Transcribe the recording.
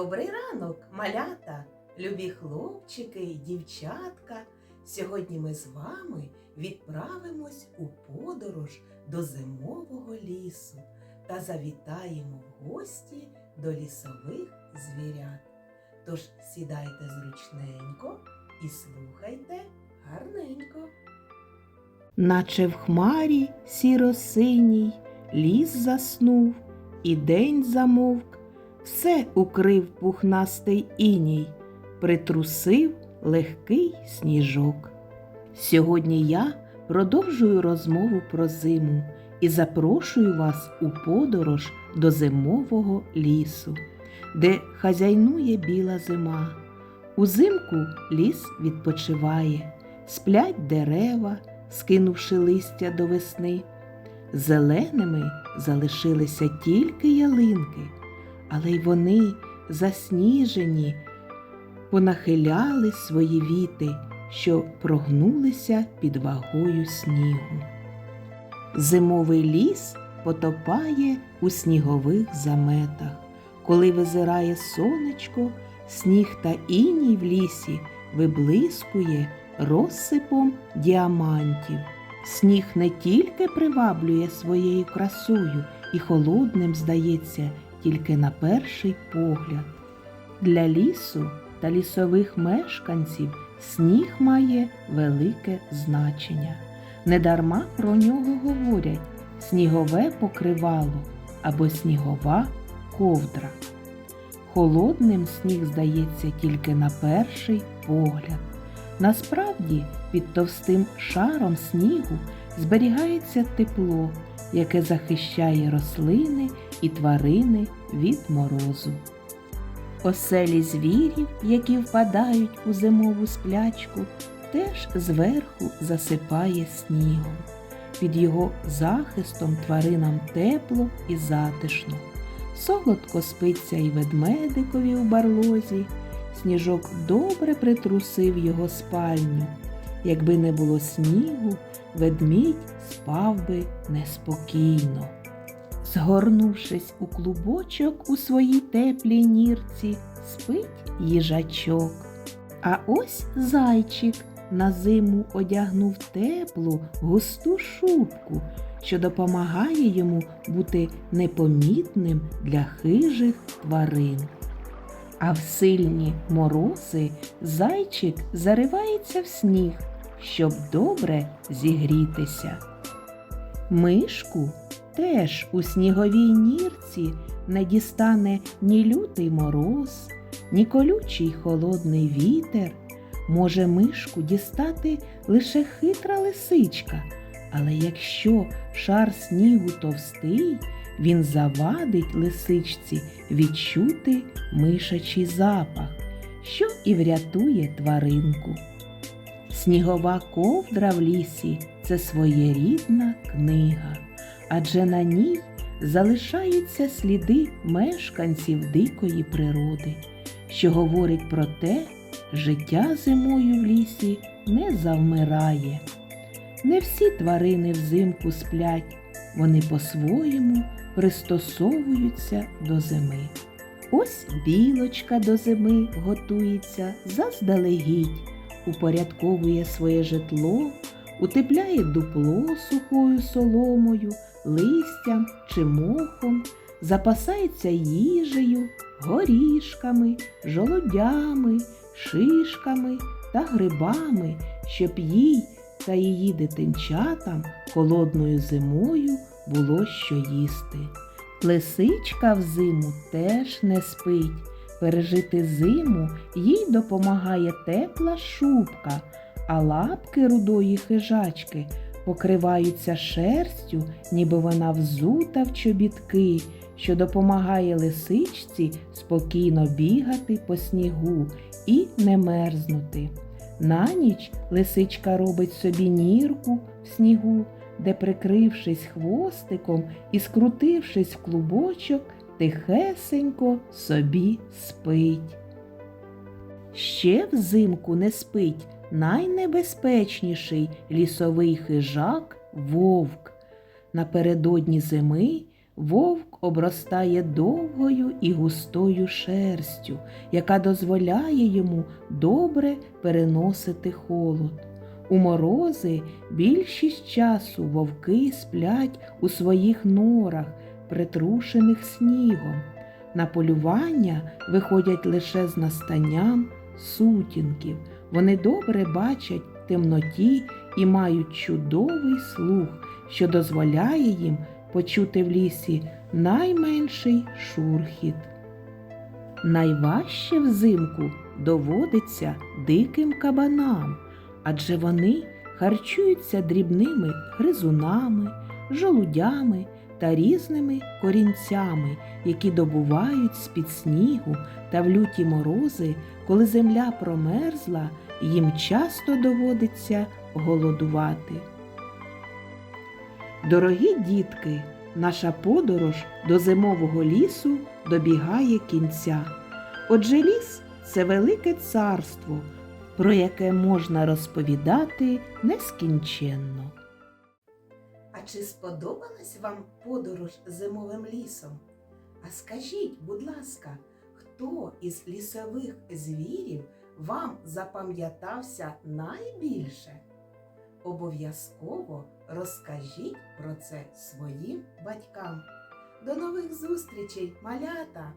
Добрий ранок, малята, любі хлопчики і дівчатка. Сьогодні ми з вами відправимось у подорож до зимового лісу та завітаємо в гості до лісових звірят. Тож сідайте зручненько і слухайте гарненько. Наче в хмарі сіро-синій ліс заснув, і день замовк, все укрив пухнастий іній, притрусив легкий сніжок. Сьогодні я продовжую розмову про зиму і запрошую вас у подорож до зимового лісу, де хазяйнує біла зима. Узимку ліс відпочиває, сплять дерева, скинувши листя до весни. Зеленими залишилися тільки ялинки, але й вони засніжені, понахиляли свої віти, що прогнулися під вагою снігу. Зимовий ліс потопає у снігових заметах. Коли визирає сонечко, сніг та іній в лісі виблискує розсипом діамантів. Сніг не тільки приваблює своєю красою і холодним здається тільки на перший погляд. Для лісу та лісових мешканців сніг має велике значення. Недарма про нього говорять снігове покривало або снігова ковдра. Холодним сніг здається тільки на перший погляд. Насправді під товстим шаром снігу зберігається тепло, яке захищає рослини і тварини від морозу. Оселі звірів, які впадають у зимову сплячку, теж зверху засипає снігом. Під його захистом тваринам тепло і затишно. Солодко спиться й ведмедикові у барлозі. Сніжок добре притрусив його спальню. Якби не було снігу, ведмідь спав би неспокійно. Згорнувшись у клубочок у своїй теплій нірці, спить їжачок. А ось зайчик на зиму одягнув теплу, густу шубку, що допомагає йому бути непомітним для хижих тварин. А в сильні морози зайчик заривається в сніг, щоб добре зігрітися. Мишку теж у сніговій нірці не дістане ні лютий мороз, ні колючий холодний вітер. Може мишку дістати лише хитра лисичка, але якщо шар снігу товстий, він завадить лисичці відчути мишачий запах, що і врятує тваринку. Снігова ковдра в лісі це своєрідна книга, адже на ній залишаються сліди мешканців дикої природи, що говорить про те, життя зимою в лісі не завмирає. Не всі тварини взимку сплять, вони по-своєму пристосовуються до зими. Ось білочка до зими готується заздалегідь, упорядковує своє житло, утепляє дупло сухою соломою, листям чи мохом, запасається їжею, горішками, жолодями, шишками та грибами, щоб їй та її дитинчатам холодною зимою було що їсти. Лисичка взиму теж не спить. Пережити зиму їй допомагає тепла шубка, а лапки рудої хижачки покриваються шерстю, ніби вона взута в чобітки, що допомагає лисичці спокійно бігати по снігу і не мерзнути. На ніч лисичка робить собі нірку в снігу, де, прикрившись хвостиком і скрутившись в клубочок, тихесенько собі спить. Ще взимку не спить найнебезпечніший лісовий хижак вовк. Напередодні зими вовк обростає довгою і густою шерстю, яка дозволяє йому добре переносити холод. У морози більшість часу вовки сплять у своїх норах, притрушених снігом. На полювання виходять лише з настанням сутінків. Вони добре бачать в темноті і мають чудовий слух, що дозволяє їм почути в лісі найменший шурхіт. Найважче взимку доводиться диким кабанам, адже вони харчуються дрібними гризунами, жолудями та різними корінцями, які добувають з-під снігу та в люті морози, коли земля промерзла, їм часто доводиться голодувати. Дорогі дітки, наша подорож до зимового лісу добігає кінця. Отже, ліс це велике царство, про яке можна розповідати нескінченно. А чи сподобалась вам подорож зимовим лісом? А скажіть, будь ласка, хто із лісових звірів вам запам'ятався найбільше? Обов'язково розкажіть про це своїм батькам. До нових зустрічей, малята!